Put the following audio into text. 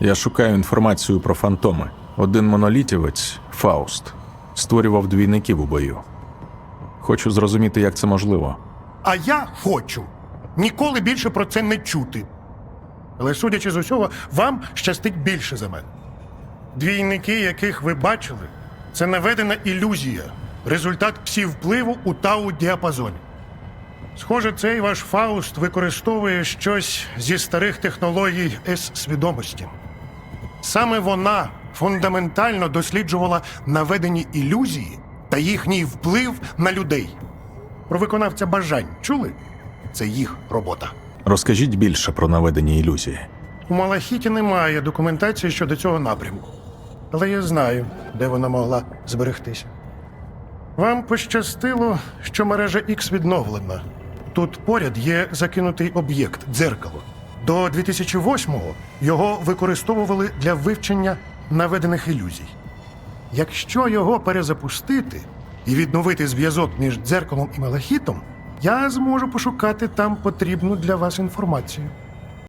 Я шукаю інформацію про фантоми. Один монолітівець, Фауст, створював двійників у бою. Хочу зрозуміти, як це можливо. А я хочу ніколи більше про це не чути. Але судячи з усього, вам щастить більше за мене. Двійники, яких ви бачили, це наведена ілюзія, результат псівпливу у тау діапазоні. Схоже, цей ваш Фауст використовує щось зі старих технологій С-свідомості. Саме вона фундаментально досліджувала наведені ілюзії та їхній вплив на людей. Про виконавця бажань чули? Це їх робота. Розкажіть більше про наведені ілюзії. У Малахіті немає документації щодо цього напрямку. Але я знаю, де вона могла зберегтися. Вам пощастило, що мережа X відновлена. Тут поряд є закинутий об'єкт дзеркало. До 2008-го його використовували для вивчення наведених ілюзій. Якщо його перезапустити і відновити зв'язок між дзеркалом і малахітом, я зможу пошукати там потрібну для вас інформацію.